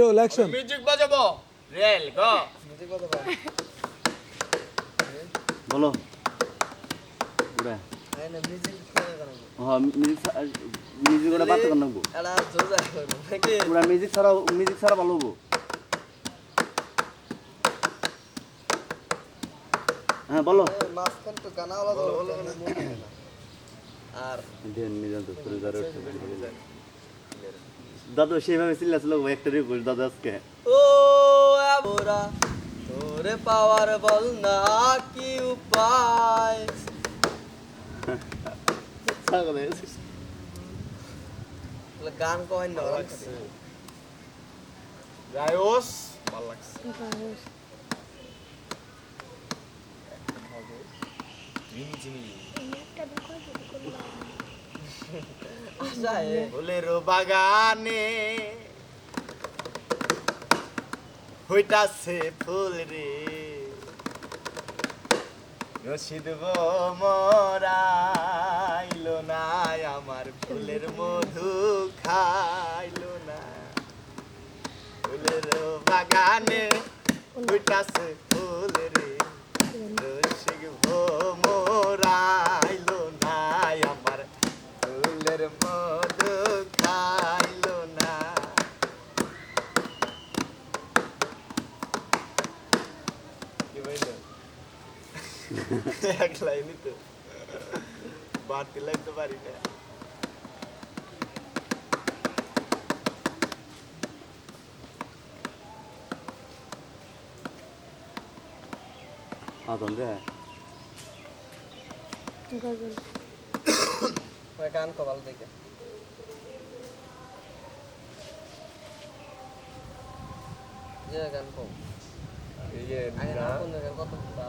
Role action music বাজাবো। রেল গো বলো। হ্যাঁ মিউজিক মিউজিক ওটা বাদ করে নেব ওরা মিউজিক ছাড়া মিউজিক ছাড়া ভালো হব। হ্যাঁ বলো। আর দেন মিজান তো শুরু করে দাদু সেইভাবে চিল্লাছিল একটা রিকোয়েস্ট দাদু আজকে। ও aboরা তোরে পাওয়ার বল না কি উপায়? গান কয় না গায়স। ভালো লাগছে। আচ্ছা এ ফুলের বাগানে ফুল রে। না আমার ফুলের মধু খাইলো না। ফুলের বাগানে হইতাছে ফুল এক লাইনই তো বাড়তি লাইন তো পারি না আদম রে ওই গান কবাল দেখে যে গান কম ইয়ে আগে না কোন গান কত তা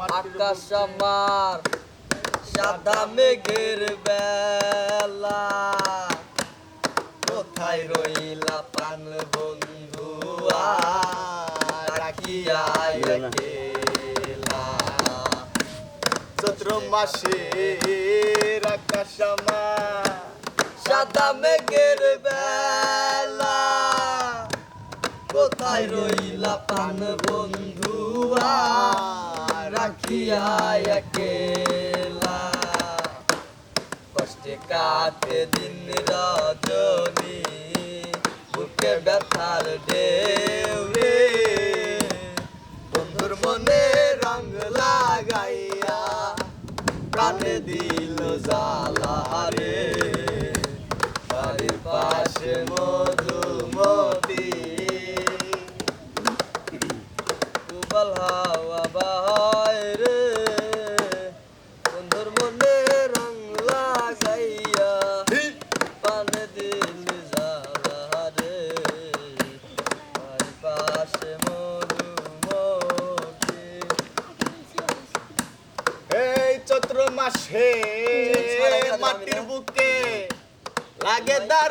আকাশ আমার, সাদা মেঘের বেলা। কোথায় রইলা প্রাণ বন্ধু রাখিয়া চৈত্র মাসে আকাশ আমার, সাদা মেঘের বেলা। কোথায় রইলা প্রাণ বন্ধু রাখিয়া একেলা কষ্টে কাটে দিন রজনী, বুকে ব্যথার ঢেউ রে বন্ধুর মনে রং লাগাইয়া প্রাণে দিল জ্বালা রে বাড়ির পাশে মোর চত্র মাসে মাটির বুকে লাগে দার